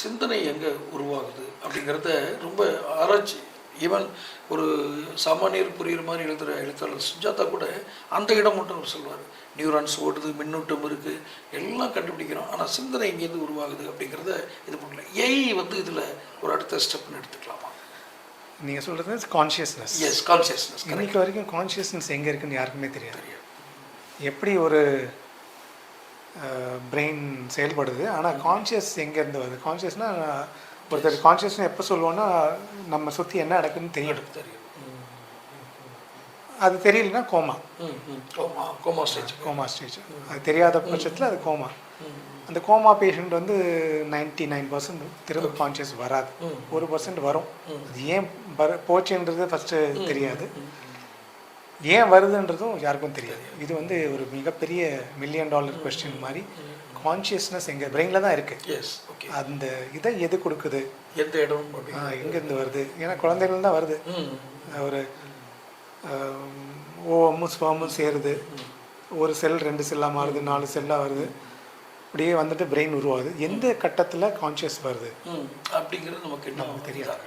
சிந்தனை எங்கே உருவாகுது அப்படிங்கிறத ரொம்ப ஆராய்ச்சி. ஈவன் ஒரு சாமானியர் புரியுற மாதிரி எழுதுகிற எழுத்தாளர் சுஜாதா கூட அந்த இடம் மட்டும் அவர் சொல்லுவார் நியூரான்ஸ் ஓடுது மின்னூட்டம் இருக்குது எல்லாம் கண்டுபிடிக்கிறோம். ஆனால் சிந்தனை இங்கேருந்து உருவாகுது அப்படிங்கிறத இது பண்ணல. ஏஐ வந்து இதில் ஒரு அடுத்த ஸ்டெப்னு எடுத்துக்கலாமா? நீங்கள் சொல்கிறது கான்ஷியஸ்னஸ் எஸ் கான்சியஸ்னஸ் இன்னைக்கு வரைக்கும் கான்ஷியஸ்னஸ் எங்கே இருக்குன்னு யாருக்குமே தெரியாது. எப்படி ஒரு பிரெயின் செயல்படுது. ஆனால் கான்ஷியஸ் எங்கேருந்து வருது? கான்ஷியஸ்னால் ஒருத்தர் கான்ஷியஸ்னு எப்போ சொல்லுவோன்னா நம்ம சுற்றி என்ன நடக்குதுன்னு தெரியும். தெரியும். அது தெரியலனா coma coma coma stage coma stage அது தெரியாத பட்சத்தில் அது கோமா அந்த கோமா பேஷண்ட் வந்து நைன்டி நைன் பர்சன்ட் திரும்ப கான்ஷியஸ் வராது. ஒரு பர்சன்ட் வரும். அது ஏன் வர போச்சுன்றது ஃபஸ்ட்டு தெரியாது. ஏன் வருதுன்றதும் யாருக்கும் தெரியாது. இது வந்து ஒரு மிகப்பெரிய மில்லியன் டாலர் கொஸ்டின் மாதிரி கான்ஷியஸ்னஸ் எங்கள் பிரெயினில் தான் இருக்குது எஸ் ஓகே அந்த இதை எது கொடுக்குது? எந்த இடம் எங்கேருந்து வருது? ஏன்னா குழந்தைகள் தான் வருது. ஒரு ஓமும் ஸ்பாமும் சேருது. ஒரு செல் ரெண்டு செல்லாக மாறுது நாலு செல்லாக வருது. அப்படியே வந்துட்டு பிரெயின் உருவாகுது. எந்த கட்டத்தில் கான்ஷியஸ் வருது? அப்படிங்கிறது நமக்கு இன்னும் தெரியாது.